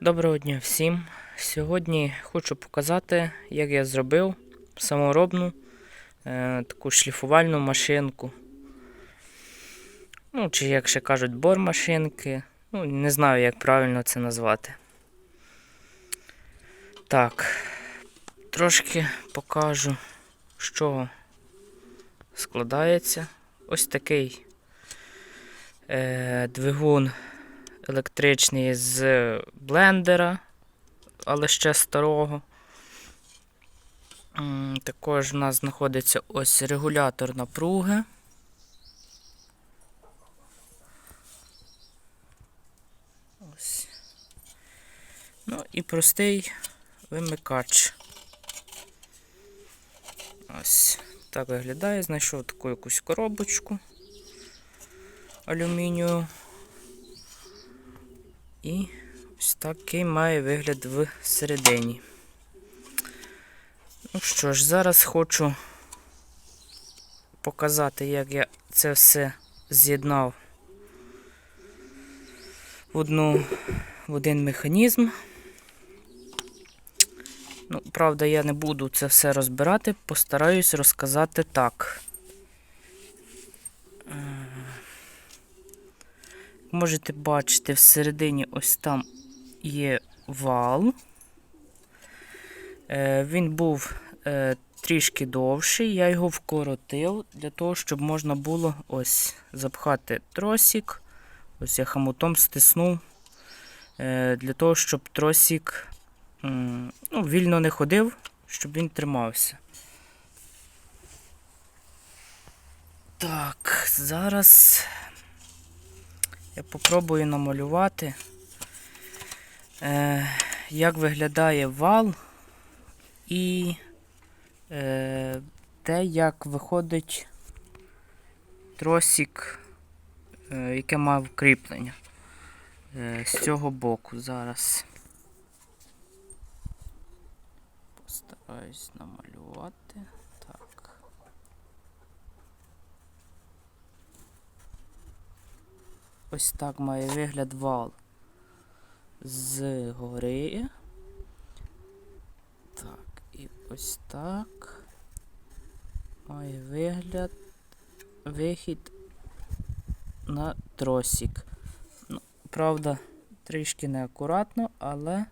Доброго дня всім. Сьогодні хочу показати, як я зробив саморобну е, таку шліфувальну машинку. Ну, чи як ще кажуть, бор-машинки. Ну, не знаю, як правильно це назвати. Так, трошки покажу, чого складається. Ось такий е, двигун електричний з блендера, але ще старого. Також в нас знаходиться ось регулятор напруги. Ось. Ну і простий вимикач. Ось так виглядає. Знайшов таку якусь коробочку алюмінію. І ось такий має вигляд всередині. Ну що ж, зараз хочу показати, як я це все з'єднав в одну, в один механізм. Ну, правда, я не буду це все розбирати, постараюсь розказати так. Можете бачити, всередині ось там є вал. Е, Він був е, трішки довший, я його вкоротив для того, щоб можна було ось запхати тросик. Ось я хамутом стиснув, е, для того, щоб тросик ну, вільно не ходив, щоб він тримався. Так, зараз я попробую намалювати, е, як виглядає вал і е, те, як виходить тросик, е, яке мав кріплення з цього боку зараз. Постараюсь намалювати. Так. Ось так має вигляд вал згори. Так, і ось так. Має вигляд вихід на тросик. Ну, правда, трішки неакуратно, але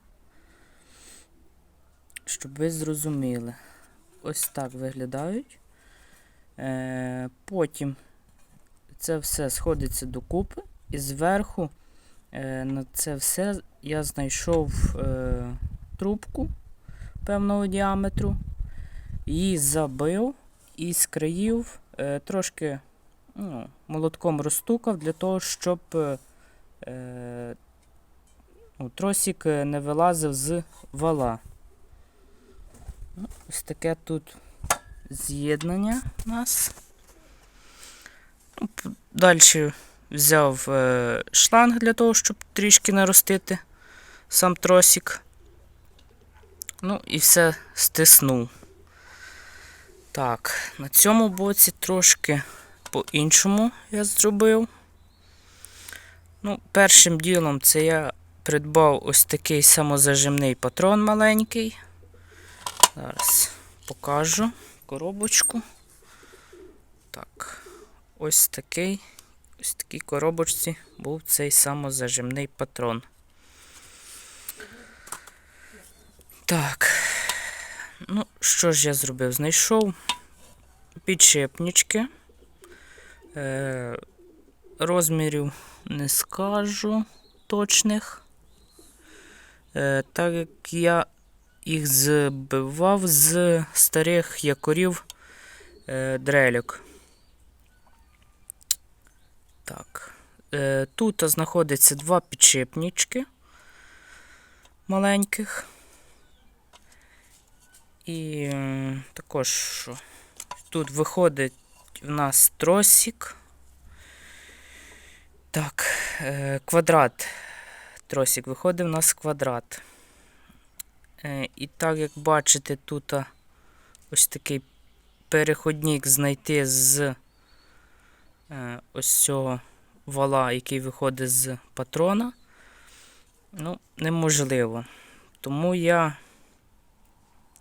щоб ви зрозуміли. Ось так виглядають. Е, потім це все сходиться докупи. І зверху е, на це все я знайшов е, трубку певного діаметру, її забив і з країв е, трошки ну, молотком розстукав для того, щоб е, е, ну, тросик е, не вилазив з вала. Ну, Ось таке тут з'єднання у нас. Ну, Далі взяв е, шланг для того, щоб трішки наростити сам тросик. Ну і все стиснув. Так, на цьому боці трошки по-іншому я зробив. Ну, Першим ділом це я придбав ось такий самозажимний патрон маленький. Зараз покажу коробочку. Так, ось такий. Ось такій коробочці був цей самозажимний патрон. Так. Ну, що ж я зробив? Знайшов підшипнички. Е, розмірів не скажу точних. Е, так як я їх збивав з старих якорів е, дрелюк. Так. Е, тут знаходиться два підшипнички маленьких. І е, також тут виходить в нас тросик. Так, е, квадрат. Тросик виходить в нас квадрат. Е, і так, як бачите, тут ось такий переходник знайти з е, ось цього вала, який виходить з патрона. ну, неможливо. Тому я,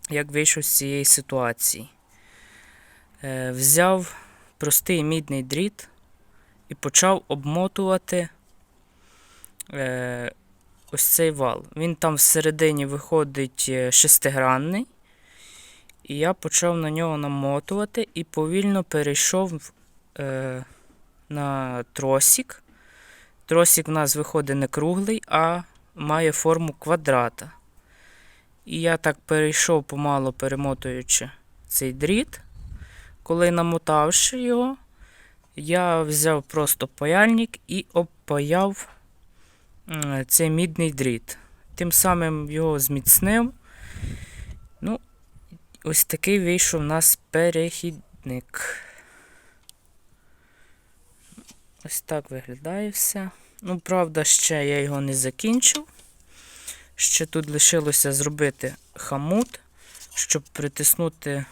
як вийшов з цієї ситуації, е, взяв простий мідний дріт і почав обмотувати е, ось цей вал. Він там всередині виходить е, шестигранний. І я почав на нього намотувати і повільно перейшов на тросик. Тросик в нас виходить не круглий, а має форму квадрата. І я так перейшов помало перемотуючи цей дріт. Коли намотавши його, я взяв просто паяльник і обпаяв цей мідний дріт. Тим самим його зміцнив. Ну, ось такий вийшов у нас перехідник. Ось так виглядає все. Ну, правда, ще я його не закінчив. Ще тут лишилося зробити хамут, щоб притиснути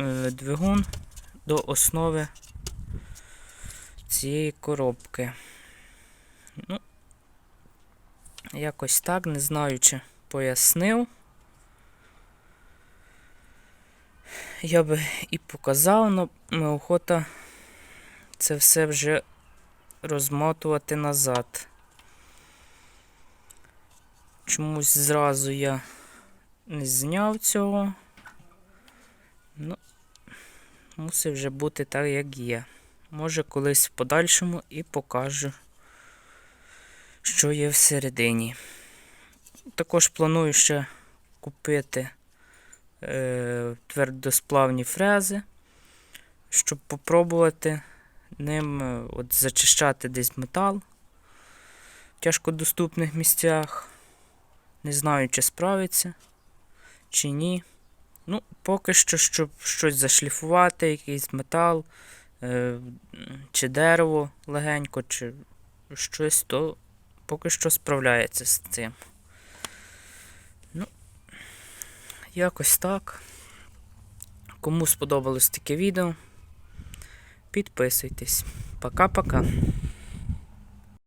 е, двигун до основи цієї коробки. Ну, якось так, не знаю, чи пояснив. Я би і показав, але охота це все вже розмотувати назад. Чомусь зразу я не зняв цього. Ну, мусить вже бути так, як є. Може, колись в подальшому і покажу, що є всередині. Також планую ще купити е, твердосплавні фрези, щоб попробувати ним е, от, зачищати десь метал в тяжкодоступних місцях. Не знаю, чи справиться, чи ні. Ну, поки що, щоб щось зашліфувати, якийсь метал, е, чи дерево легенько, чи щось, то поки що справляється з цим. Ну, якось так. Кому сподобалось таке відео, підписуйтесь. Пока-пока.